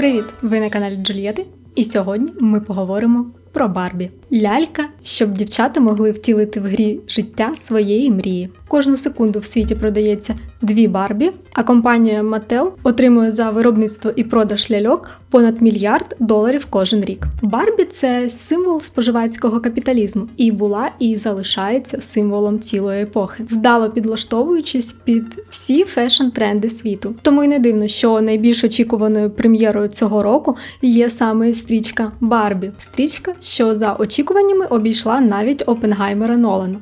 Привіт! Ви на каналі Джульєти, і сьогодні ми поговоримо про Барбі. Лялька, щоб дівчата могли втілити в грі життя своєї мрії. Кожну секунду в світі продається дві Барбі, а компанія Mattel отримує за виробництво і продаж ляльок понад мільярд доларів кожен рік. Барбі це символ споживацького капіталізму і була і залишається символом цілої епохи, вдало підлаштовуючись під всі фешн-тренди світу. Тому й не дивно, що найбільш очікуваною прем'єрою цього року є саме стрічка Барбі. Стрічка, що за очікуваннями обійшла навіть Опенгаймера Нолана.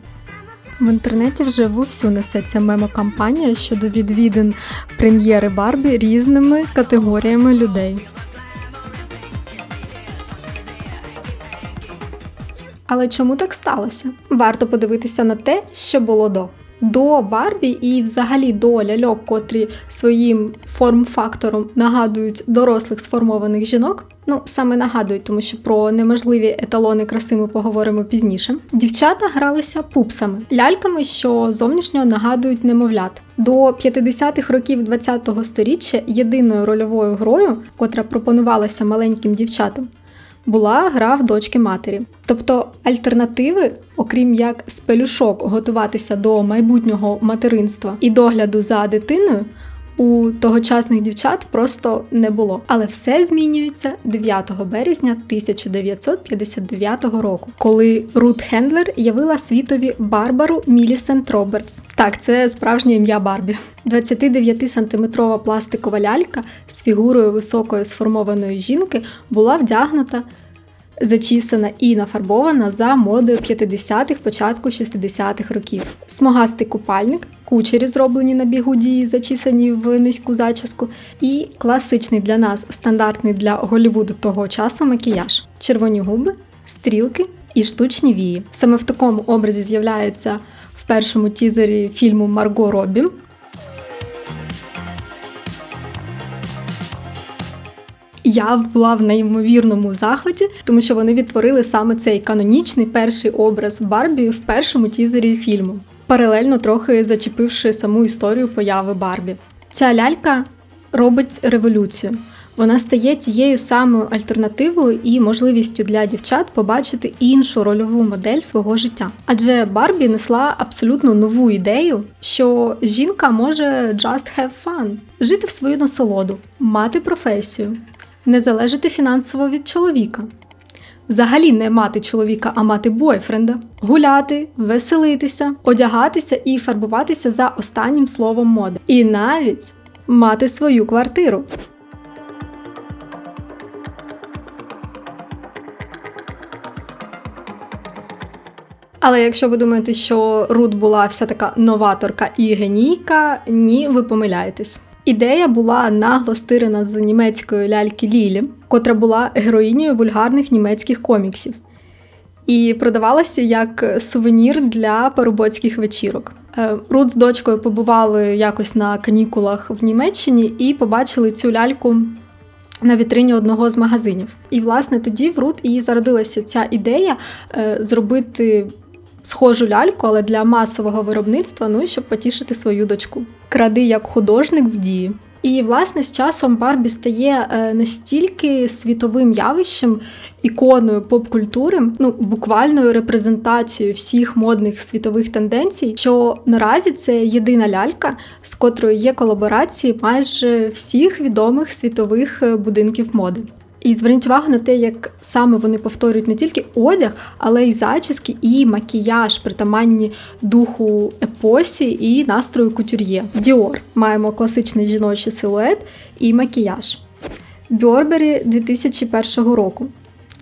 В інтернеті вже вовсю несеться мемо-кампанія щодо відвідин прем'єри Барбі різними категоріями людей. Але чому так сталося? Варто подивитися на те, що було до. До Барбі і взагалі до ляльок, котрі своїм форм-фактором нагадують дорослих сформованих жінок. Ну, саме нагадують, тому що про неможливі еталони краси ми поговоримо пізніше. Дівчата гралися пупсами, ляльками, що зовнішньо нагадують немовлят. До 50-х років ХХ століття єдиною рольовою грою, котра пропонувалася маленьким дівчатам, була гра в дочки матері. Тобто альтернативи, окрім як з пелюшок готуватися до майбутнього материнства і догляду за дитиною, у тогочасних дівчат просто не було. Але все змінюється 9 березня 1959 року, коли Рут Хендлер явила світові Барбару Мілісент Робертс. Так, це справжнє ім'я Барбі. 29-сантиметрова пластикова лялька з фігурою високої сформованої жінки була вдягнута зачісана і нафарбована за модою 50-х, початку 60-х років. Смогастий купальник, кучері зроблені на бігуді, зачісані в низьку зачіску, і класичний для нас стандартний для Голлівуду того часу макіяж, червоні губи, стрілки і штучні вії. Саме в такому образі з'являється в першому тізері фільму Марго Робі. Я була в неймовірному захваті, тому що вони відтворили саме цей канонічний перший образ Барбі в першому тізері фільму, паралельно трохи зачепивши саму історію появи Барбі. Ця лялька робить революцію. Вона стає тією самою альтернативою і можливістю для дівчат побачити іншу рольову модель свого життя. Адже Барбі несла абсолютно нову ідею, що жінка може just have fun, жити в свою насолоду, мати професію, не залежати фінансово від чоловіка. Взагалі не мати чоловіка, а мати бойфренда, гуляти, веселитися, одягатися і фарбуватися за останнім словом моди. І навіть мати свою квартиру. Але якщо ви думаєте, що Рут була вся така новаторка і генійка, ні, ви помиляєтесь. Ідея була нагло стирена з німецької ляльки Лілі, котра була героїнею вульгарних німецьких коміксів, і продавалася як сувенір для парубоцьких вечірок. Е, Рут з дочкою побували якось на канікулах в Німеччині і побачили цю ляльку на вітрині одного з магазинів. І, власне, тоді в Рут і зародилася ця ідея е, зробити схожу ляльку, але для масового виробництва, ну і щоб потішити свою дочку. Кради як художник в дії. І, власне, з часом Барбі стає е, настільки світовим явищем, іконою поп-культури, ну буквальною репрезентацією всіх модних світових тенденцій, що наразі це єдина лялька, з котрою є колаборації майже всіх відомих світових е, будинків моди. І зверніть увагу на те, як саме вони повторюють не тільки одяг, але й зачіски і макіяж, притаманні духу епосі і настрою кутюр'є. Діор маємо класичний жіночий силует і макіяж. Бьорбері 2001 року.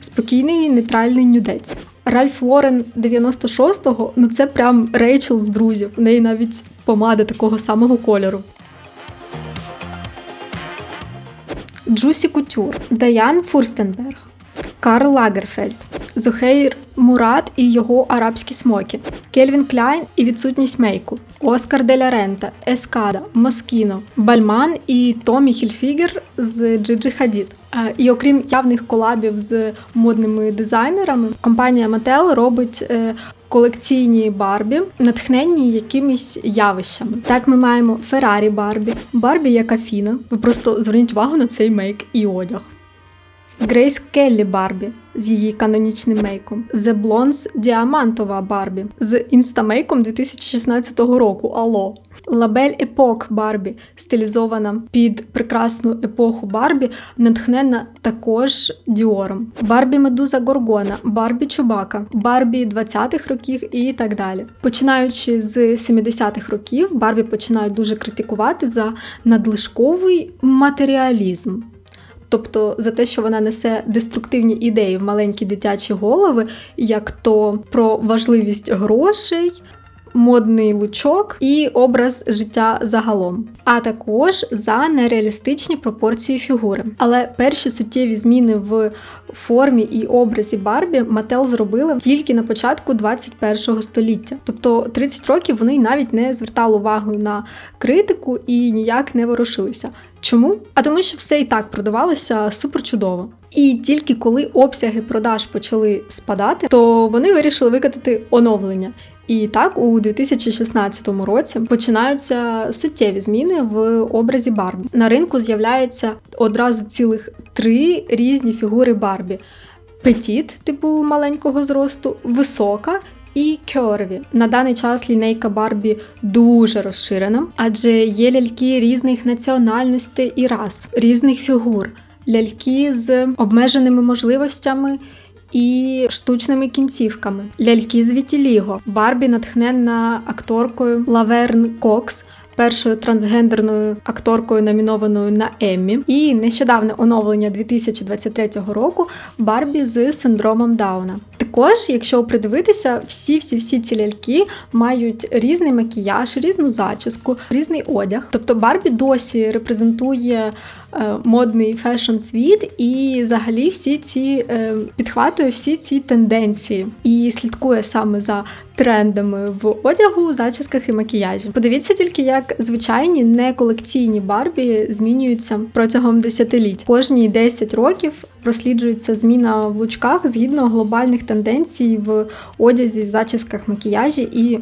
Спокійний нейтральний нюдець. Ральф Лорен 96-го ну це прям Рейчел з друзів. В неї навіть помада такого самого кольору. Джусі Кутюр, Даян Фурстенберг, Карл Лагерфельд, Зухейр Мурат і його арабські смоки, Кельвін Кляйн і відсутність мейку, Оскар Деля Рента, Ескада, Москіно, Бальман і Томі Хільфігер з Джиджи Хадід. І окрім явних колабів з модними дизайнерами, компанія Mattel робить е, колекційні Барбі, натхненні якимись явищами. Так ми маємо Феррарі Барбі, Барбі як Афіна. Ви просто зверніть увагу на цей мейк і одяг. Грейс Келлі Барбі з її канонічним мейком, The Blondes Діамантова Барбі з інстамейком 2016 року. Алло. Лабель Епок Барбі, стилізована під прекрасну епоху Барбі, натхнена також Діором. Барбі Медуза Горгона, Барбі Чубака, Барбі 20-х років і так далі. Починаючи з 70-х років, Барбі починають дуже критикувати за надлишковий матеріалізм. Тобто за те, що вона несе деструктивні ідеї в маленькі дитячі голови, як то про важливість грошей, модний лучок і образ життя загалом, а також за нереалістичні пропорції фігури. Але перші суттєві зміни в формі і образі Барбі Мател зробили тільки на початку 21 століття. Тобто 30 років вони навіть не звертали увагу на критику і ніяк не ворушилися. Чому? А тому, що все і так продавалося супер чудово. І тільки коли обсяги продаж почали спадати, то вони вирішили викатати оновлення. І так, у 2016 році починаються суттєві зміни в образі Барбі. На ринку з'являється одразу цілих три різні фігури Барбі: петіт, типу маленького зросту, висока. І кьорві. На даний час лінейка Барбі дуже розширена, адже є ляльки різних національностей і рас, різних фігур, ляльки з обмеженими можливостями і штучними кінцівками. Ляльки з Вітіліго. Барбі натхненна акторкою Лаверн Кокс. Першою трансгендерною акторкою номінованою на Еммі, і нещодавне оновлення 2023 року Барбі з синдромом Дауна. Також, якщо придивитися, всі-всі-всі ці ляльки мають різний макіяж, різну зачіску, різний одяг. Тобто Барбі досі репрезентує модний фешн світ, і взагалі всі ці е, підхватує всі ці тенденції і слідкує саме за трендами в одягу, зачісках і макіяжі. Подивіться тільки, як звичайні не колекційні Барбі змінюються протягом десятиліть. Кожні 10 років просліджується зміна в лучках згідно глобальних тенденцій в одязі, зачісках, макіяжі і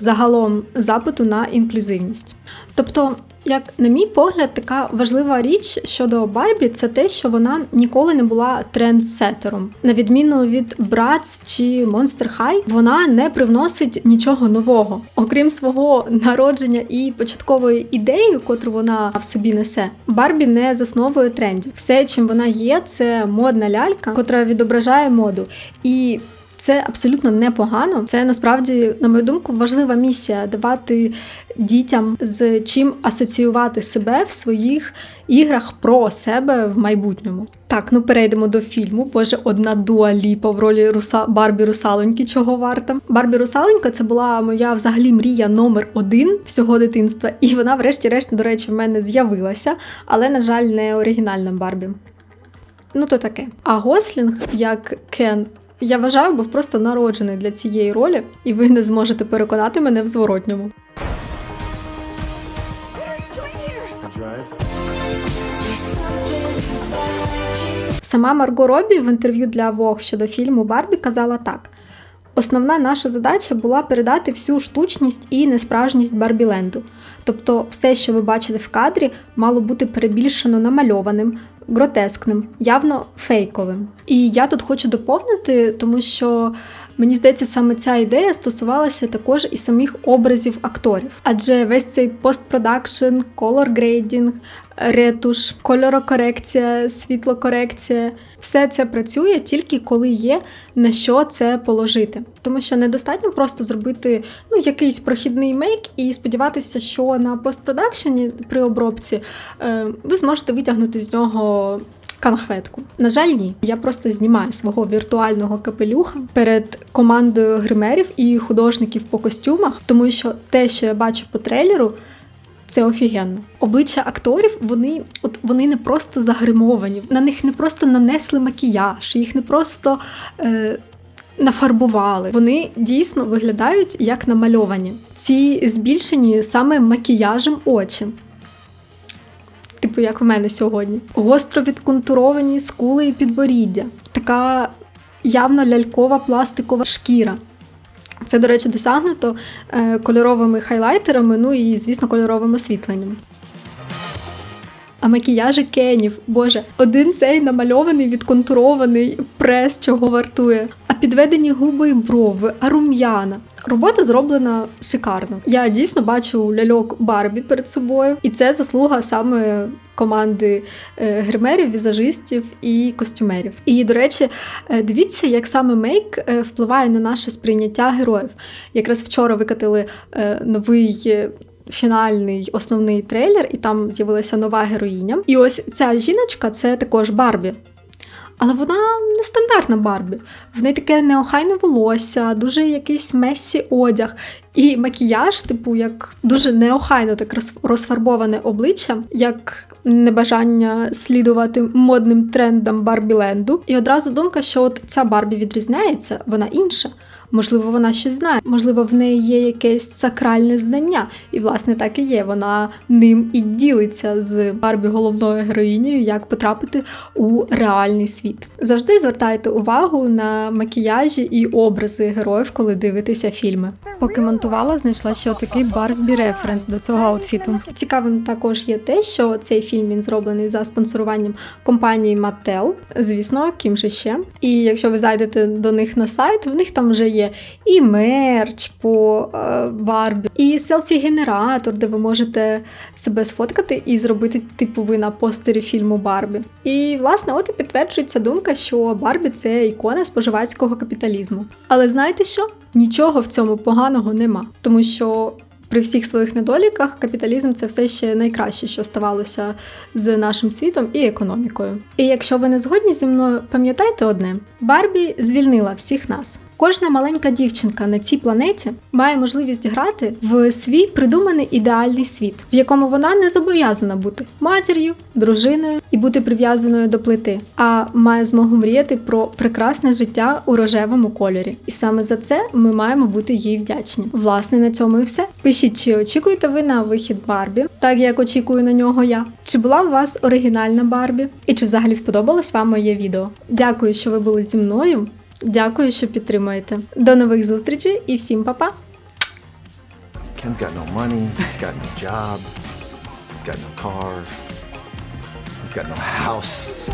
загалом запиту на інклюзивність. Тобто як, на мій погляд, така важлива річ щодо Барбі, це те, що вона ніколи не була трендсетером. На відміну від Bratz чи Monster High, вона не привносить нічого нового, окрім свого народження і початкової ідеї, котру вона в собі несе. Барбі не засновує трендів. Все, чим вона є, це модна лялька, котра відображає моду. І це абсолютно непогано. Це насправді, на мою думку, важлива місія давати дітям з чим асоціювати себе в своїх іграх про себе в майбутньому. Так, ну перейдемо до фільму. Боже, одна дуаліпа в ролі Руса Барбі Русалоньки, чого варта. Барбі Русалонька це була моя взагалі мрія номер один всього дитинства, і вона, врешті-решт, до речі, в мене з'явилася, але, на жаль, не оригінальна Барбі. Ну, то таке. А Гослінг, як Кен я вважаю, був просто народжений для цієї ролі, і ви не зможете переконати мене в зворотньому. Сама Марго Робі в інтерв'ю для Vogue щодо фільму Барбі казала так: основна наша задача була передати всю штучність і несправжність Барбіленду. Тобто, все, що ви бачите в кадрі, мало бути перебільшено намальованим, гротескним, явно фейковим. І я тут хочу доповнити, тому що. Мені здається, саме ця ідея стосувалася також і самих образів акторів, адже весь цей постпродакшн, колор грейдінг, ретуш, кольорокорекція, світлокорекція. Все це працює тільки коли є на що це положити. Тому що недостатньо просто зробити ну, якийсь прохідний мейк і сподіватися, що на постпродакшені при обробці е, ви зможете витягнути з нього. Канхветку. На жаль, ні. Я просто знімаю свого віртуального капелюха перед командою гримерів і художників по костюмах, тому що те, що я бачу по трейлеру, це офігенно. Обличчя акторів вони от вони не просто загримовані, на них не просто нанесли макіяж, їх не просто. Е, Нафарбували, вони дійсно виглядають як намальовані. Ці збільшені саме макіяжем очі. Типу, як в мене сьогодні. Гостро відконтуровані скули і підборіддя. Така явно лялькова пластикова шкіра. Це, до речі, досягнуто е, кольоровими хайлайтерами, ну і, звісно, кольоровим освітленням. А макіяжі Кенів, боже, один цей намальований, відконтурований прес, чого вартує. Підведені губи і брови, а рум'яна. Робота зроблена шикарно. Я дійсно бачу ляльок Барбі перед собою, і це заслуга саме команди е, гримерів, візажистів і костюмерів. І, до речі, е, дивіться, як саме мейк е, впливає на наше сприйняття героїв. Якраз вчора викатили новий. Фінальний основний трейлер, і там з'явилася нова героїня. І ось ця жіночка це також Барбі. Але вона нестандартна Барбі. В неї таке неохайне волосся, дуже якийсь месі одяг. І макіяж, типу, як дуже неохайно так роз- розфарбоване обличчя, як небажання слідувати модним трендам Барбіленду. І одразу думка, що от ця Барбі відрізняється, вона інша. Можливо, вона ще знає, можливо, в неї є якесь сакральне знання, і власне так і є. Вона ним і ділиться з Барбі головною героїнею, як потрапити у реальний світ. Завжди звертайте увагу на макіяжі і образи героїв, коли дивитеся фільми. Поки монтувала, знайшла ще такий Барбі референс до цього аутфіту. Цікавим також є те, що цей фільм він зроблений за спонсоруванням компанії Mattel, звісно, ким же ще. І якщо ви зайдете до них на сайт, в них там вже є і мерч по е, Барбі, і селфі-генератор, де ви можете себе сфоткати і зробити типу ви на постері фільму Барбі. І власне, от і підтверджується думка, що Барбі це ікона споживацького капіталізму. Але знаєте що? Нічого в цьому поганого нема, тому що. При всіх своїх недоліках капіталізм це все ще найкраще, що ставалося з нашим світом і економікою. І якщо ви не згодні зі мною, пам'ятайте одне: Барбі звільнила всіх нас. Кожна маленька дівчинка на цій планеті має можливість грати в свій придуманий ідеальний світ, в якому вона не зобов'язана бути матір'ю, дружиною і бути прив'язаною до плити, а має змогу мріяти про прекрасне життя у рожевому кольорі. І саме за це ми маємо бути їй вдячні. Власне, на цьому і все. Пишіть, чи очікуєте ви на вихід Барбі, так як очікую на нього я. Чи була у вас оригінальна Барбі? І чи взагалі сподобалось вам моє відео? Дякую, що ви були зі мною. Дякую, що підтримуєте. До нових зустрічей і всім па-па! Ken's got no money, he's got no job, he's got no car, he's got no house.